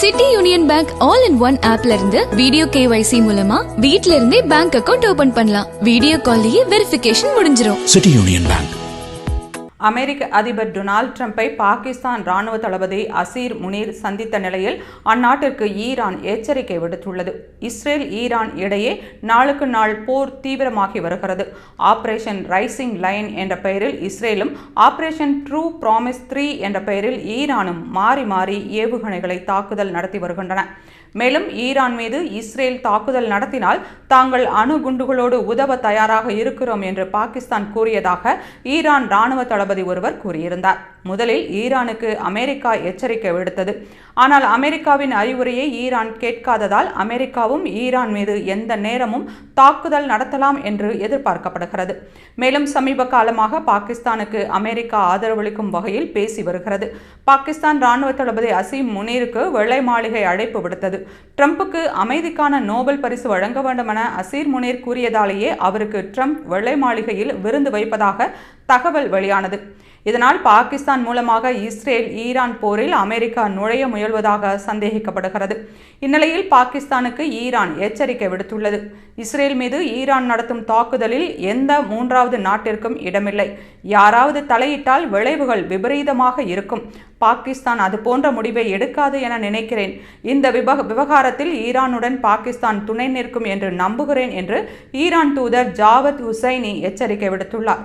City Union Bank all in one ஆப்ல இருந்து video KYC மூலமா வீட்ல இருந்தே பேங்க் அக்கவுண்ட் ஓபன் பண்ணலாம். வீடியோ கால்லயே வெரிஃபிகேஷன் முடிஞ்சிரும். City Union Bank. அமெரிக்க அதிபர் டொனால்ட் ட்ரம்பை பாகிஸ்தான் ராணுவ தளபதி அசீர் முனீர் சந்தித்த நிலையில் அந்நாட்டிற்கு ஈரான் எச்சரிக்கை விடுத்துள்ளது. இஸ்ரேல் ஈரான் இடையே நாளுக்கு நாள் போர் தீவிரமாகி வருகிறது. ஆபரேஷன் ரைசிங் லைன் என்ற பெயரில் இஸ்ரேலும் ஆபரேஷன் ட்ரூ ப்ராமிஸ் த்ரீ என்ற பெயரில் ஈரானும் மாறி மாறி ஏவுகணைகளை தாக்குதல் நடத்தி வருகின்றன. மேலும் ஈரான் மீது இஸ்ரேல் தாக்குதல் நடத்தினால் தாங்கள் அணு குண்டுகளோடு உதவ தயாராக இருக்கிறோம் என்று பாகிஸ்தான் கூறியதாக ஈரான் ராணுவ தளபதி ஒருவர் கூறியிருந்தார். முதலில் ஈரானுக்கு அமெரிக்கா எச்சரிக்கை விடுத்தது. ஆனால் அமெரிக்காவின் அறிவுரையை ஈரான் கேட்காததால் அமெரிக்காவும் ஈரான் மீது எந்த நேரமும் தாக்குதல் நடத்தலாம் என்று எதிர்பார்க்கப்படுகிறது. மேலும் சமீப காலமாக பாகிஸ்தானுக்கு அமெரிக்கா ஆதரவளிக்கும் வகையில் பேசி வருகிறது. பாகிஸ்தான் ராணுவ தளபதி அசீம் முனீருக்கு வெள்ளை மாளிகை அழைப்பு விடுத்தது. ட்ரம்புக்கு அமைதிக்கான நோபல் பரிசு வழங்க வேண்டும் என அசீர் முனீர் கூறியதாலேயே அவருக்கு ட்ரம்ப் வெள்ளை மாளிகையில் விருந்து வைப்பதாக தகவல் வெளியானது. இதனால் பாகிஸ்தான் மூலமாக இஸ்ரேல் ஈரான் போரில் அமெரிக்கா நுழைய முயல்வதாக சந்தேகிக்கப்படுகிறது. இந்நிலையில் பாகிஸ்தானுக்கு ஈரான் எச்சரிக்கை விடுத்துள்ளது. இஸ்ரேல் மீது ஈரான் நடத்தும் தாக்குதலில் எந்த மூன்றாவது நாட்டிற்கும் இடமில்லை. யாராவது தலையிட்டால் விளைவுகள் விபரீதமாக இருக்கும். பாகிஸ்தான் அது போன்ற முடிவை எடுக்காது என நினைக்கிறேன். இந்த விவக விவகாரத்தில் ஈரானுடன் பாகிஸ்தான் துணை நிற்கும் என்று நம்புகிறேன் என்று ஈரான் தூதர் ஜாவத் ஹுசைனி எச்சரிக்கை விடுத்துள்ளார்.